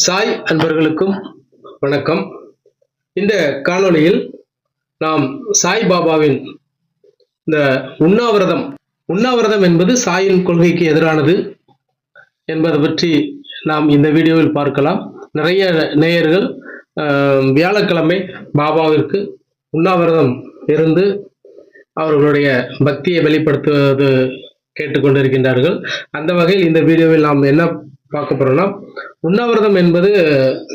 சாய் அன்பர்களுக்கும் வணக்கம். இந்த காணொளியில் நாம் சாய் பாபாவின் இந்த உண்ணாவிரதம் உண்ணாவிரதம் என்பது சாயின் கொள்கைக்கு எதிரானது என்பது பற்றி நாம் இந்த வீடியோவில் பார்க்கலாம். நிறைய நேயர்கள் வியாழக்கிழமை பாபாவிற்கு உண்ணாவிரதம் இருந்து அவர்களுடைய பக்தியை வெளிப்படுத்துவது கேட்டுக்கொண்டிருக்கின்றார்கள். அந்த வகையில் இந்த வீடியோவில் நாம் என்ன பார்க்க போறோம்னா உண்ணாவிரதம் என்பது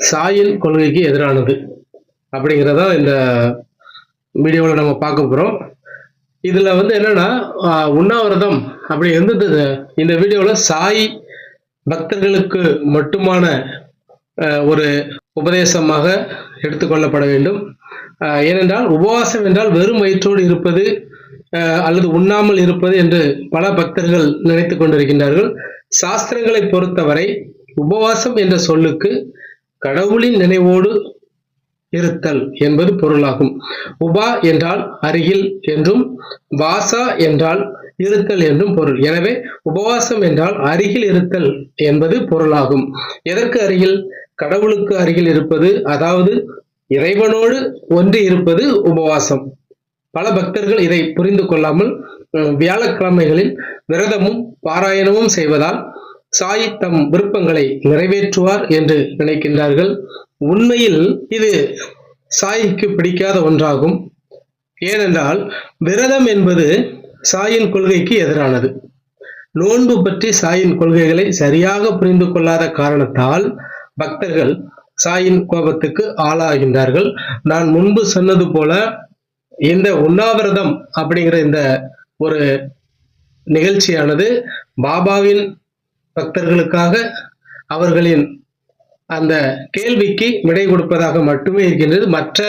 சாயின் கொள்கைக்கு எதிரானது அப்படிங்கிறத இந்த வீடியோவில் நம்ம பார்க்க போகிறோம் இதில் வந்து என்னென்னா உண்ணாவிரதம் அப்படி இருந்தது. இந்த வீடியோவில் சாய் பக்தர்களுக்கு மட்டுமான ஒரு உபதேசமாக எடுத்துக்கொள்ளப்பட வேண்டும். ஏனென்றால் உபவாசம் என்றால் வெறும் வயிற்றோடு இருப்பது அல்லது உண்ணாமல் இருப்பது என்று பல பக்தர்கள் நினைத்து கொண்டிருக்கின்றார்கள். சாஸ்திரங்களை பொறுத்தவரை உபவாசம் என்ற சொல்லுக்கு கடவுளின் நினைவோடு இருத்தல் என்பது பொருளாகும். உபா என்றால் அருகில் என்றும் வாசா என்றால் இருத்தல் என்றும் பொருள். எனவே உபவாசம் என்றால் அருகில் இருத்தல் என்பது பொருளாகும். எதற்கு அருகில்? கடவுளுக்கு அருகில் இருப்பது அதாவது இறைவனோடு ஒன்று இருப்பது உபவாசம். பல பக்தர்கள் இதை புரிந்து கொள்ளாமல் வியாழக்கிழமைகளில் விரதமும் பாராயணமும் செய்வதால் சாய் தம் விருப்பங்களை நிறைவேற்றுவார் என்று நினைக்கின்றார்கள். உண்மையில் இது சாய்க்கு பிடிக்காத ஒன்றாகும். ஏனென்றால் விரதம் என்பது சாயின் கொள்கைக்கு எதிரானது. நோன்பு பற்றி சாயின் கொள்கைகளை சரியாக புரிந்து கொள்ளாத காரணத்தால் பக்தர்கள் சாயின் கோபத்துக்கு ஆளாகின்றார்கள். நான் முன்பு சொன்னது போல இந்த உண்ணாவிரதம் அப்படிங்கிற இந்த ஒரு நிகழ்ச்சியானது பாபாவின் பக்தர்களுக்காக அவர்களின் அந்த கேள்விக்கு விடை கொடுப்பதாக மட்டுமே இருக்கின்றது. மற்ற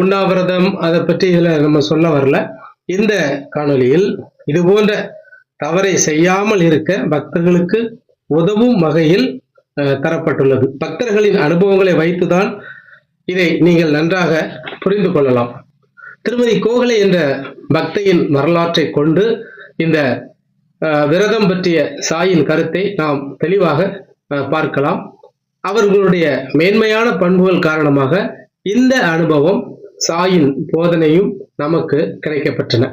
உண்ணாவிரதம் அதை பற்றி இதில் நம்ம சொல்ல வரல. இந்த காணொளியில் இது போன்ற தவறை செய்யாமல் இருக்க பக்தர்களுக்கு உதவும் வகையில் தரப்பட்டுள்ளது. பக்தர்களின் அனுபவங்களை வைத்துதான் இதை நீங்கள் நன்றாக புரிந்து கொள்ளலாம். திருமதி கோகலை என்ற பக்தையின் வரலாற்றை கொண்டு இந்த விரதம் பற்றிய சாயின் கருத்தை நாம் தெளிவாக பார்க்கலாம். அவர்களுடைய மேன்மையான பண்புகள் காரணமாக இந்த அனுபவம் சாயின் போதனையும் நமக்கு கிடைக்கப்பெற்றன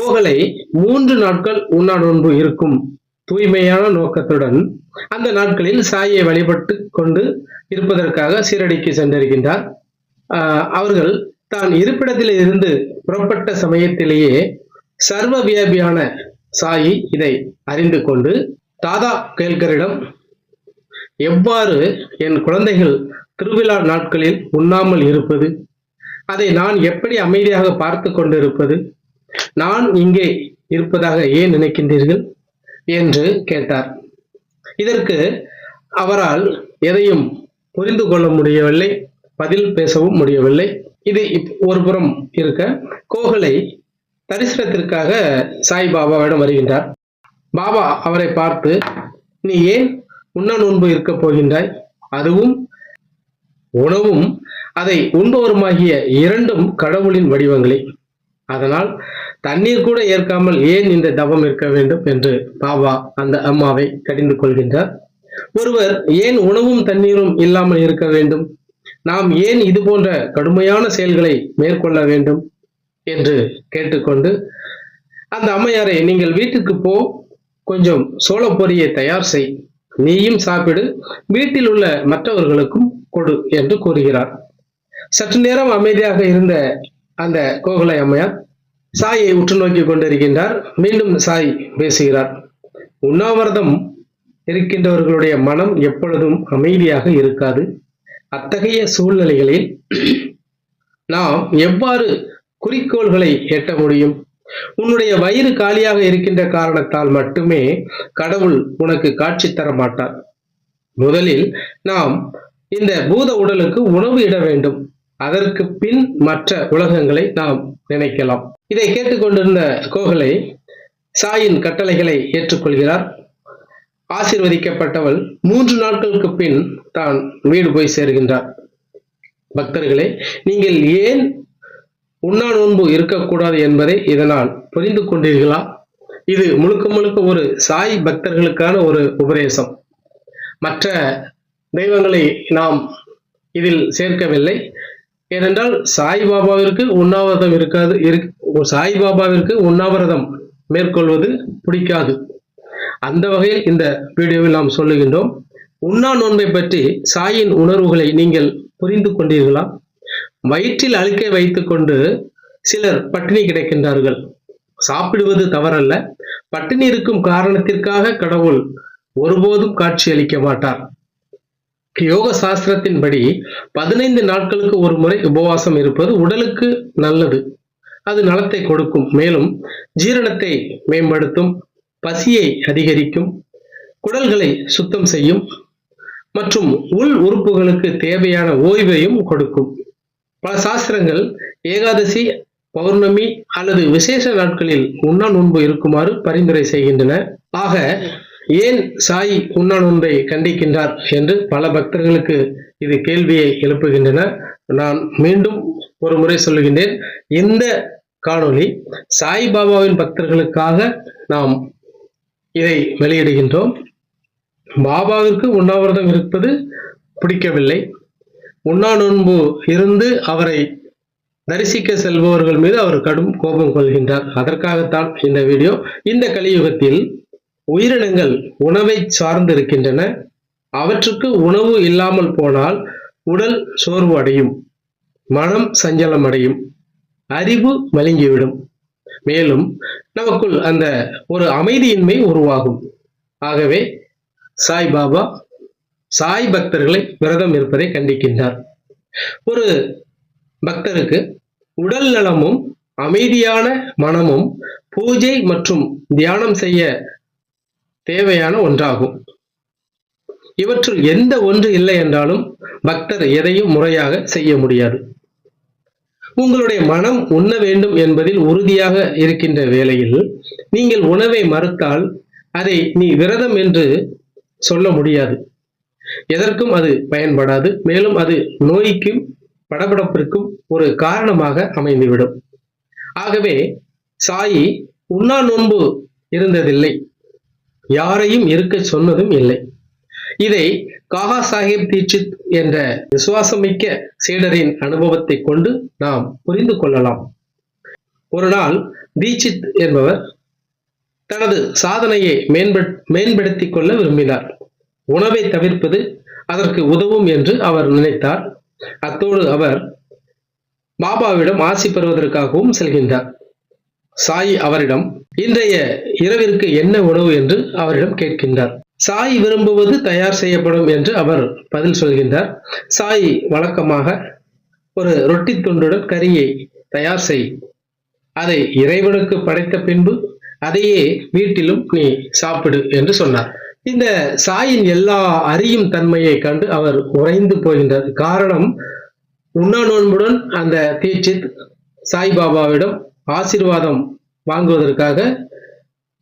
கோகலை மூன்று நாட்கள் உண்ணாநோன்பு இருக்கும் தூய்மையான நோக்கத்துடன் அந்த நாட்களில் சாயை வழிபட்டு கொண்டு இருப்பதற்காக சீரடிக்கு சென்றிருக்கின்றார். ஆஹ் அவர்கள் தான் இருப்பிடத்தில் இருந்து புறப்பட்ட சமயத்திலேயே சர்வ வியாபியான சாயி இதை அறிந்து கொண்டு தாதா கேல்கரிடம் எவ்வாறு என் குழந்தைகள் திருவிழா நாட்களில் உண்ணாமல் இருப்பது? அதை நான் எப்படி அமைதியாக பார்த்து கொண்டிருப்பது? நான் இங்கே இருப்பதாக ஏன் நினைக்கின்றீர்கள்? என்று கேட்டார். இதற்கு அவரால் எதையும் புரிந்து கொள்ள முடியவில்லை பதில் பேசவும் முடியவில்லை. இது ஒரு புறம் இருக்க கோகலை தரிசனத்திற்காக சாய்பாபாவிடம் வருகின்றார். பாபா அவரை பார்த்து நீ ஏன் உண்ண நோன்பு இருக்கப் போகின்றாய்? அதுவும் உணவும் அதை உண்பவருமாகிய இரண்டும் கடவுளின் வடிவங்களே. அதனால் தண்ணீர் கூட ஏற்காமல் ஏன் இந்த தவம் இருக்க வேண்டும்? என்று பாபா அந்த அம்மாவை கடிந்து கொள்கின்றார். ஒருவர் ஏன் உணவும் தண்ணீரும் இல்லாமல் இருக்க வேண்டும்? நாம் ஏன் இது போன்ற கடுமையான செயல்களை மேற்கொள்ள வேண்டும்? என்று கேட்டுக்கொண்டு அந்த அம்மையாரை நீங்கள் வீட்டுக்கு போ கொஞ்சம் சோளப்பொரியை தயார் செய். நீயும் சாப்பிடு வீட்டில் உள்ள மற்றவர்களுக்கும் கொடு என்று கூறுகிறார். சற்று நேரம் அமைதியாக இருந்த அந்த கோகுலை அம்மையார் சாயை உற்று நோக்கி கொண்டிருக்கின்றார். மீண்டும் சாய் பேசுகிறார். உண்ணாவிரதம் இருக்கின்றவர்களுடைய மனம் எப்பொழுதும் அமைதியாக இருக்காது. அத்தகைய சூழ்நிலைகளில் நாம் எவ்வாறு குறிக்கோள்களை எட்ட முடியும்? உன்னுடைய வயிறு காலியாக இருக்கின்ற காரணத்தால் மட்டுமே கடவுள் உனக்கு காட்சி தர மாட்டார். முதலில் நாம் இந்த பூத உடலுக்கு உணவு இட வேண்டும். அதற்கு பின் மற்ற உலகங்களை நாம் நினைக்கலாம். இதை கேட்டுக்கொண்டிருந்த கோகலை சாயின் கட்டளைகளை ஏற்றுக்கொள்கிறார். ஆசீர்வதிக்கப்பட்டவள் மூன்று நாட்களுக்கு பின் தான் வீடு போய் சேர்கின்றார். பக்தர்களே நீங்கள் ஏன் உண்ணா நோன்பு இருக்கக்கூடாது என்பதை இதனால் புரிந்து கொண்டீர்களா? இது முழுக்க முழுக்க ஒரு சாய் பக்தர்களுக்கான ஒரு உபதேசம். மற்ற தெய்வங்களை நாம் இதில் சேர்க்கவில்லை. ஏனென்றால் சாய்பாபாவிற்கு உண்ணாவிரதம் இருக்காது சாய்பாபாவிற்கு உண்ணாவிரதம் மேற்கொள்வது பிடிக்காது. அந்த வகையில் இந்த வீடியோவில் நாம் சொல்லுகின்றோம். உண்ணா நோன்பை பற்றி சாயின் உணர்வுகளை நீங்கள் புரிந்து கொண்டீர்களா? வயிற்றில் அழுக்கை வைத்துக்கொண்டு சிலர் பட்டினி கிடைக்கின்றார்கள். சாப்பிடுவது தவறல்ல. பட்டினி இருக்கும் காரணத்திற்காக கடவுள் ஒருபோதும் காட்சி அளிக்க மாட்டார். யோக சாஸ்திரத்தின்படி பதினைந்து நாட்களுக்கு ஒரு முறை உபவாசம் இருப்பது உடலுக்கு நல்லது. அது நலத்தை கொடுக்கும். மேலும் ஜீரணத்தை மேம்படுத்தும். பசியை அதிகரிக்கும் குடல்களை சுத்தம் செய்யும் மற்றும் உள் உறுப்புகளுக்கு தேவையான ஓய்வையும் கொடுக்கும். பல சாஸ்திரங்கள் ஏகாதசி பௌர்ணமி அல்லது விசேஷ நாட்களில் உண்ணா நோன்பு இருக்குமாறு பரிந்துரை செய்கின்றன. ஆக ஏன் சாய் உண்ணா நோன்பை கண்டிக்கின்றார் என்று பல பக்தர்களுக்கு இது கேள்வியை எழுப்புகின்றன. நான் மீண்டும் ஒரு முறை சொல்லுகின்றேன். இந்த காணொளி சாய்பாபாவின் பக்தர்களுக்காக நாம் இதை வெளியிடுகின்றோம். பாபாவிற்கு உண்ணாவிரதம் இருப்பது பிடிக்கவில்லை. உண்ணா நோன்பு இருந்து அவரை தரிசிக்க செல்பவர்கள் மீது அவர் கடும் கோபம் கொள்கின்றார். அதற்காகத்தான் இந்த வீடியோ. இந்த கலியுகத்தில் உயிரினங்கள் உணவை சார்ந்து இருக்கின்றன அவற்றுக்கு உணவு இல்லாமல் போனால் உடல் சோர்வு அடையும் மனம் சஞ்சலம் அடையும் அறிவு மலுங்கிவிடும். மேலும் நமக்குள் அந்த ஒரு அமைதியின்மை உருவாகும். ஆகவே சாய் பாபா சாய் பக்தர்களை விரதம் இருப்பதை கண்டிக்கின்றார். ஒரு பக்தருக்கு உடல் நலமும் அமைதியான மனமும் பூஜை மற்றும் தியானம் செய்ய தேவையான ஒன்றாகும். இவற்றுள் எந்த ஒன்று இல்லை என்றாலும் பக்தர் எதையும் முறையாக செய்ய முடியாது. உங்களுடைய மனம் உண்ண வேண்டும் என்பதில் உறுதியாக இருக்கின்ற வேளையில் நீங்கள் உணவை மறுத்தால் அதை நீ விரதம் என்று சொல்ல முடியாது. எதற்கும் அது பயன்படாது. மேலும் அது நோய்க்கும் படபடப்பிற்கும் ஒரு காரணமாக அமைந்துவிடும். ஆகவே சாயி உண்ணா நோன்பு இருந்ததில்லை. யாரையும் இருக்க சொன்னதும் இல்லை. இதை காகா சாஹிப் தீட்சித் என்ற விசுவாசமிக்க சீடரின் அனுபவத்தை கொண்டு நாம் புரிந்து கொள்ளலாம். ஒரு நாள் தீட்சித் என்பவர் தனது சாதனையை மேம்பட் மேம்படுத்திக் கொள்ள விரும்பினார். உணவை தவிர்ப்பது அதற்கு உதவும் என்று அவர் நினைத்தார். அத்தோடு அவர் பாபாவிடம் ஆசி பெறுவதற்காகவும் செல்கின்றார். சாய் அவரிடம் இன்றைய இரவிற்கு என்ன உணவு? என்று அவரிடம் கேட்கின்றார். சாய் விரும்புவது தயார் செய்யப்படும் என்று அவர் பதில் சொல்கின்றார். சாய் வழக்கமாக ஒரு ரொட்டி துண்டுடன் கறியை தயார் செய். அதை இறைவனுக்கு படைத்த பின்பு அதையே வீட்டிலும் நீ சாப்பிடு என்று சொன்னார். இந்த சாயின் எல்லா அறியும் தன்மையை கண்டு அவர் உறைந்து போகின்றார். காரணம் உண்ணா நோன்புடன் அந்த தீட்சித் சாய்பாபாவிடம் ஆசீர்வாதம் வாங்குவதற்காக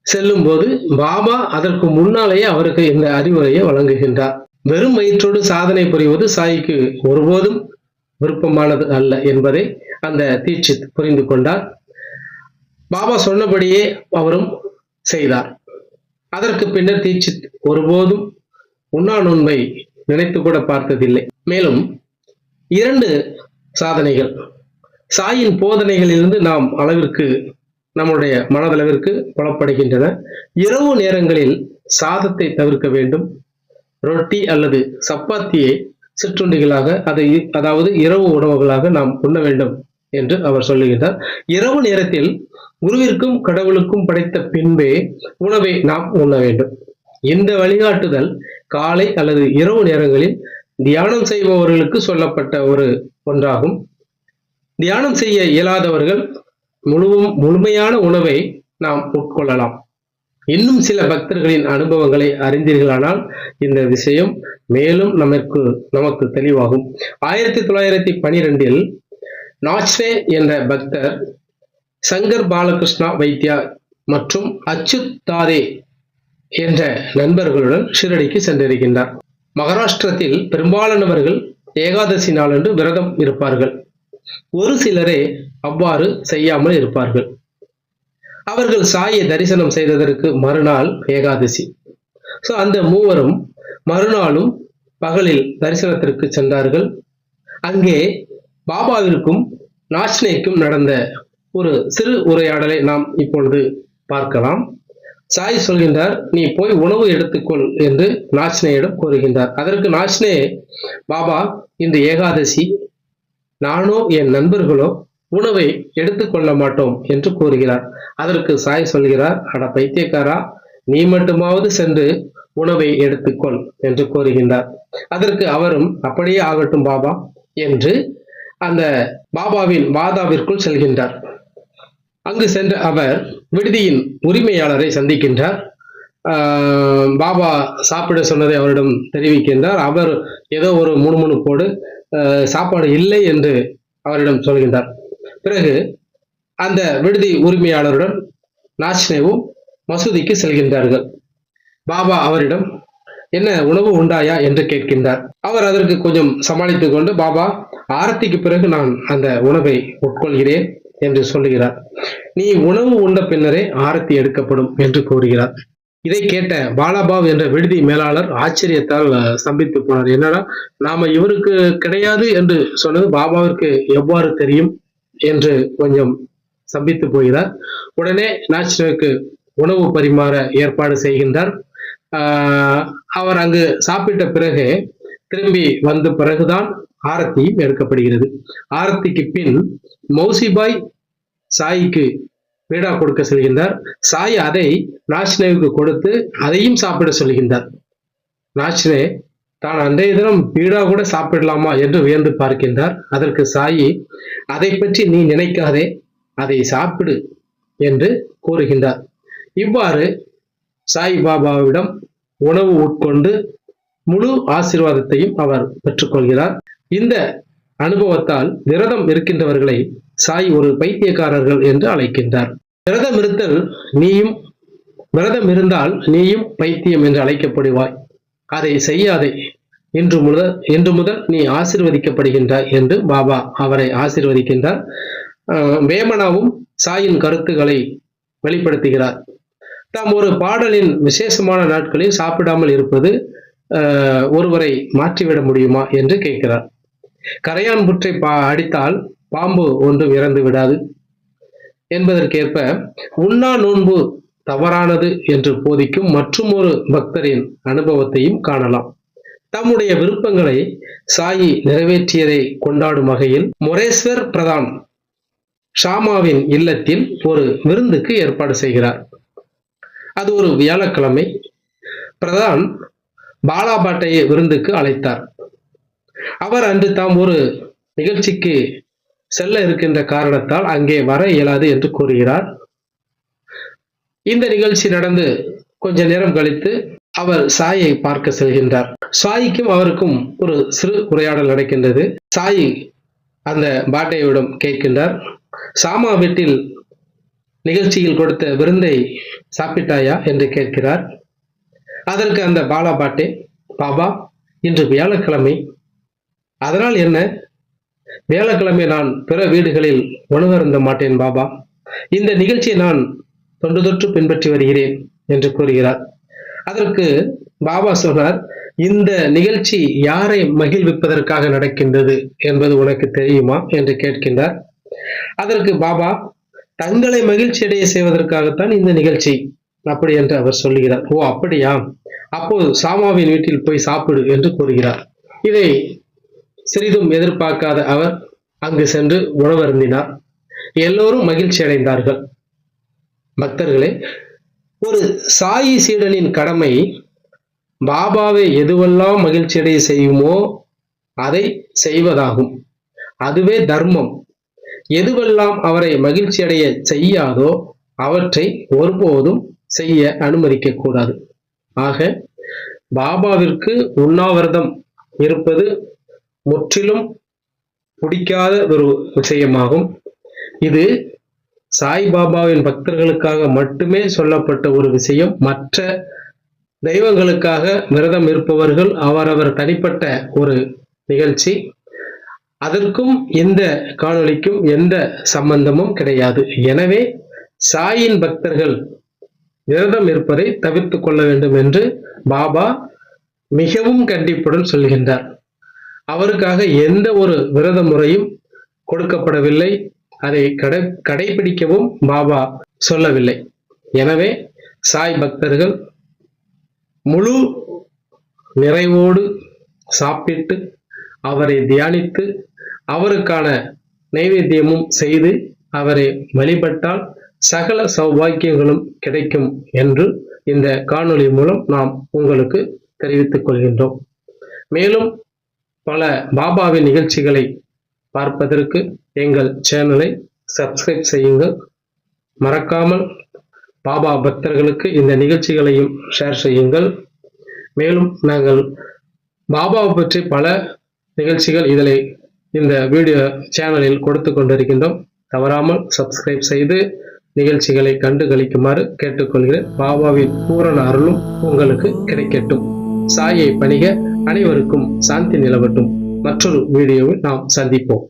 செல்லும் போது பாபா அதற்கு முன்னாலேயே அவருக்கு இந்த அறிவுரையை வழங்குகின்றார். வெறும் வயிற்றோடு சாதனை புரிவது சாய்க்கு ஒருபோதும் விருப்பமானது அல்ல என்பதை அந்த தீட்சித் புரிந்து கொண்டார். பாபா சொன்னபடியே அவரும் செய்தார். அதற்கு பின்னர் தீட்சித் ஒருபோதும் உண்ணா நோன்பை நினைத்து கூட பார்த்ததில்லை. மேலும் இரண்டு சாதனைகள். சாயின் போதனைகளிலிருந்து நாம் அளவிற்கு நம்முடைய மனதளவிற்கு புலப்படுகின்றன. இரவு நேரங்களில் சாதத்தை தவிர்க்க வேண்டும். ரொட்டி அல்லது சப்பாத்தியை சிற்றுண்டிகளாக அதை அதாவது இரவு உணவுகளாக நாம் உண்ண வேண்டும் என்று அவர் சொல்லுகிறார் இரவு நேரத்தில் குருவிற்கும் கடவுளுக்கும் படைத்த பின்பே உணவை நாம் உண்ண வேண்டும். இந்த வழிகாட்டுதல் காலை அல்லது இரவு நேரங்களில் தியானம் செய்பவர்களுக்கு சொல்லப்பட்ட ஒரு ஒன்றாகும். தியானம் செய்ய இயலாதவர்கள் முழுவும் முழுமையான உணவை நாம் உட்கொள்ளலாம். இன்னும் சில பக்தர்களின் அனுபவங்களை அறிந்தீர்களானால் இந்த விஷயம் மேலும் நமக்கு நமக்கு தெளிவாகும். ஆயிரத்தி தொள்ளாயிரத்தி பனிரெண்டில் நாச்வே என்ற பக்தர் சங்கர் பாலகிருஷ்ணா வைத்தியா மற்றும் அச்சுத் தாரே என்ற நண்பர்களுடன் ஷிரடிக்கு சென்றிருக்கின்றார். மகாராஷ்டிரத்தில் பெரும்பாலானவர்கள் ஏகாதசி நாளன்று விரதம் இருப்பார்கள். ஒரு சிலரே அவ்வாறு செய்யாமல் இருப்பார்கள். அவர்கள் சாயை தரிசனம் செய்ததற்கு மறுநாள் ஏகாதசி. ஸோ அந்த மூவரும் மறுநாளும் பகலில் தரிசனத்திற்கு சென்றார்கள். அங்கே பாபாவிற்கும் நாஷ்னேக்கும் நடந்த ஒரு சிறு உரையாடலை நாம் இப்பொழுது பார்க்கலாம். சாய் சொல்கின்றார் நீ போய் உணவு எடுத்துக்கொள் என்று நாச்னேயிடம் கூறுகின்றார். அதற்கு நாஷ்னே பாபா இந்த ஏகாதசி நானோ என் நண்பர்களோ உணவை எடுத்துக்கொள்ள மாட்டோம் என்று கூறுகிறார். அதற்கு சாய் சொல்கிறார் அட பைத்தியக்காரா நீ மட்டுமாவது சென்று உணவை எடுத்துக்கொள் என்று கூறுகின்றார். அதற்கு அவரும் அப்படியே ஆகட்டும் பாபா என்று அந்த பாபாவின் வாதாவிற்குள் செல்கின்றார். அங்கு சென்ற அவர் விடுதியின் உரிமையாளரை சந்திக்கின்றார். பாபா சாப்பிட சொன்னதை அவரிடம் தெரிவிக்கின்றார். அவர் ஏதோ ஒரு முணுமுணுப்போடு சாப்பாடு இல்லை என்று அவரிடம் சொல்கின்றார். பிறகு அந்த விடுதி உரிமையாளருடன் நாச்னேவும் மசூதிக்கு செல்கின்றார்கள். பாபா அவரிடம் என்ன உணவு உண்டாயா? என்று கேட்கின்றார். அவர் அதற்கு கொஞ்சம் சமாளித்துக் கொண்டு பாபா ஆரத்திக்கு பிறகு நான் அந்த உணவை உட்கொள்கிறேன் என்று சொல்லுகிறார். நீ உணவு உண்ட பின்னரே ஆரத்தி எடுக்கப்படும் என்று கூறுகிறார். இதை கேட்ட பாலாபாவ் என்ற விடுதி மேலாளர் ஆச்சரியத்தால் சம்பித்து ஸ்தம்பித்து போனார். என்னடா நாம இவருக்கு கிடையாது என்று சொன்னது பாபாவிற்கு எவ்வாறு தெரியும் என்று கொஞ்சம் சம்பித்து போகிறார். உடனே நாச்சினுக்கு உணவு பரிமாற ஏற்பாடு செய்கின்றார். ஆஹ், அவர் அங்கு சாப்பிட்ட பிறகு திரும்பி வந்த பிறகுதான் ஆரத்தி எடுக்கப்படுகிறது. ஆரத்திக்கு பின் மௌசிபாய் சாய்க்கு பீடா கொடுக்க செல்கின்றார். சாய் அதை நாச்சினேவுக்கு கொடுத்து அதையும் சாப்பிட சொல்கின்றார். நாச்சினே தான் அன்றைய தினம் பீடா கூட சாப்பிடலாமா என்று வியந்து பார்க்கின்றார். அதற்கு சாயி அதை பற்றி நீ நினைக்காதே அதை சாப்பிடு என்று கூறுகின்றார். இவ்வாறு சாய் பாபாவிடம் உணவு உட்கொண்டு முழு ஆசீர்வாதத்தையும் அவர் பெற்றுக்கொள்கிறார். இந்த அனுபவத்தால் விரதம் இருக்கின்றவர்களை சாய் ஒரு பைத்தியக்காரர்கள் என்று அழைக்கின்றார். விரதம் இருத்தல் நீயும் விரதம் இருந்தால் நீயும் பைத்தியம் என்று அழைக்கப்படுவாய். அதை செய்யாதே. இன்று முதல் இன்று முதல் நீ ஆசிர்வதிக்கப்படுகின்றாய் என்று பாபா அவரை ஆசிர்வதிக்கின்றார். வேமனாவும் சாயின் கருத்துக்களை வெளிப்படுத்துகிறார். தாம் ஒரு பாடலின் விசேஷமான நாட்களில் சாப்பிடாமல் இருப்பது ஒருவரை மாற்றிவிட முடியுமா என்று கேட்கிறார். கரையான் புற்றை பா அடித்தால் பாம்பு ஒன்றும் இறந்து விடாது. என்பதற்கேற்ப உண்ணா நோன்பு தவறானது என்று போதிக்கும் மற்றுமொரு பக்தரின் அனுபவத்தையும் காணலாம். தம்முடைய விருப்பங்களை சாயி நிறைவேற்றியதை கொண்டாடும் வகையில் மொரேஸ்வர் பிரதான் ஷாமாவின் இல்லத்தில் ஒரு விருந்துக்கு ஏற்பாடு செய்கிறார். அது ஒரு வியாழக்கிழமை. பிரதான் பாலாபாட்டையை விருந்துக்கு அழைத்தார். அவர் அன்று தாம் ஒரு நிகழ்ச்சிக்கு செல்ல இருக்கின்ற காரணத்தால் அங்கே வர இயலாது என்று கூறுகிறார். இந்த நிகழ்ச்சி நடந்து கொஞ்ச நேரம் கழித்து அவர் சாயை பார்க்க செல்கின்றார். சாய்க்கும் அவருக்கும் ஒரு சிறு உரையாடல் நடக்கின்றது. சாய் அந்த பாட்டையிடம் கேட்கின்றார். சாமா வீட்டில் நிகழ்ச்சியில் கொடுத்த விருந்தை சாப்பிட்டாயா என்று கேட்கிறார். அதற்கு அந்த பாலா பாட்டே பாபா இன்று வியாழக்கிழமை அதனால் என்ன? வியாழக்கிழமை நான் பிற வீடுகளில் உணவருந்த மாட்டேன் பாபா. இந்த நிகழ்ச்சியை நான் தொன்று தொற்று பின்பற்றி வருகிறேன் என்று கூறுகிறார். அதற்கு பாபா சொன்னார் இந்த நிகழ்ச்சி யாரை மகிழ்விப்பதற்காக நடக்கின்றது என்பது உனக்கு தெரியுமா? என்று கேட்கின்றார். அதற்கு பாபா தங்களை மகிழ்ச்சி அடைய செய்வதற்காகத்தான் இந்த நிகழ்ச்சி. அப்படி என்று அவர் சொல்லுகிறார். ஓ அப்படியா? அப்போது சாமாவின் வீட்டில் போய் சாப்பிடு என்று கூறுகிறார். இதை சிறிதும் எதிர்பார்க்காத அவர் அங்கு சென்று உணவருந்தினார் எல்லோரும் மகிழ்ச்சி அடைந்தார்கள். பக்தர்களே ஒரு சாயி சீடனின் கடமை பாபாவை எதுவெல்லாம் மகிழ்ச்சியடைய செய்யுமோ அதை செய்வதாகும். அதுவே தர்மம். எதுவெல்லாம் அவரை மகிழ்ச்சியடைய செய்யாதோ அவற்றை ஒருபோதும் செய்ய அனுமதிக்க கூடாது ஆக பாபாவிற்கு உண்ணாவிரதம் இருப்பது முற்றிலும் பிடிக்காத ஒரு விஷயமாகும். இது சாய்பாபாவின் பக்தர்களுக்காக மட்டுமே சொல்லப்பட்ட ஒரு விஷயம். மற்ற தெய்வங்களுக்காக விரதம் இருப்பவர்கள் அவரவர் தனிப்பட்ட ஒரு நிகழ்ச்சி. அதற்கும் எந்த காணொலிக்கும் எந்த சம்பந்தமும் கிடையாது. எனவே சாயின் பக்தர்கள் விரதம் இருப்பதை தவிர்த்து கொள்ள வேண்டும் என்று பாபா மிகவும் கண்டிப்புடன் சொல்கின்றார். அவருக்காக எந்த ஒரு விரத முறையும் கொடுக்கப்படவில்லை. அதை கடை கடைபிடிக்கவும் பாபா சொல்லவில்லை. எனவே சாய் பக்தர்கள் முழு நிறைவோடு சாப்பிட்டு அவரை தியானித்து அவருக்கான நைவேத்தியமும் செய்து அவரை வழிபட்டால் சகல சௌபாக்கியங்களும் கிடைக்கும் என்று இந்த காணொளி மூலம் நாம் உங்களுக்கு தெரிவித்துக் கொள்கின்றோம். மேலும் பல பாபாவின் நிகழ்ச்சிகளை பார்ப்பதற்கு எங்கள் சேனலை சப்ஸ்கிரைப் செய்யுங்கள். மறக்காமல் பாபா பக்தர்களுக்கு இந்த நிகழ்ச்சிகளையும் ஷேர் செய்யுங்கள். மேலும் நாங்கள் பாபாவை பற்றி பல நிகழ்ச்சிகள் இதில் இந்த வீடியோ சேனலில் கொடுத்து கொண்டிருக்கின்றோம். தவறாமல் சப்ஸ்கிரைப் செய்து நிகழ்ச்சிகளை கண்டு கழிக்குமாறு கேட்டுக்கொள்கிறேன். பாபாவின் பூரண அருளும் உங்களுக்கு கிடைக்கட்டும். சாயை பணிக அனைவருக்கும் சாந்தி நிலவட்டும். மற்றொரு வீடியோவில் நாம் சந்திப்போம்.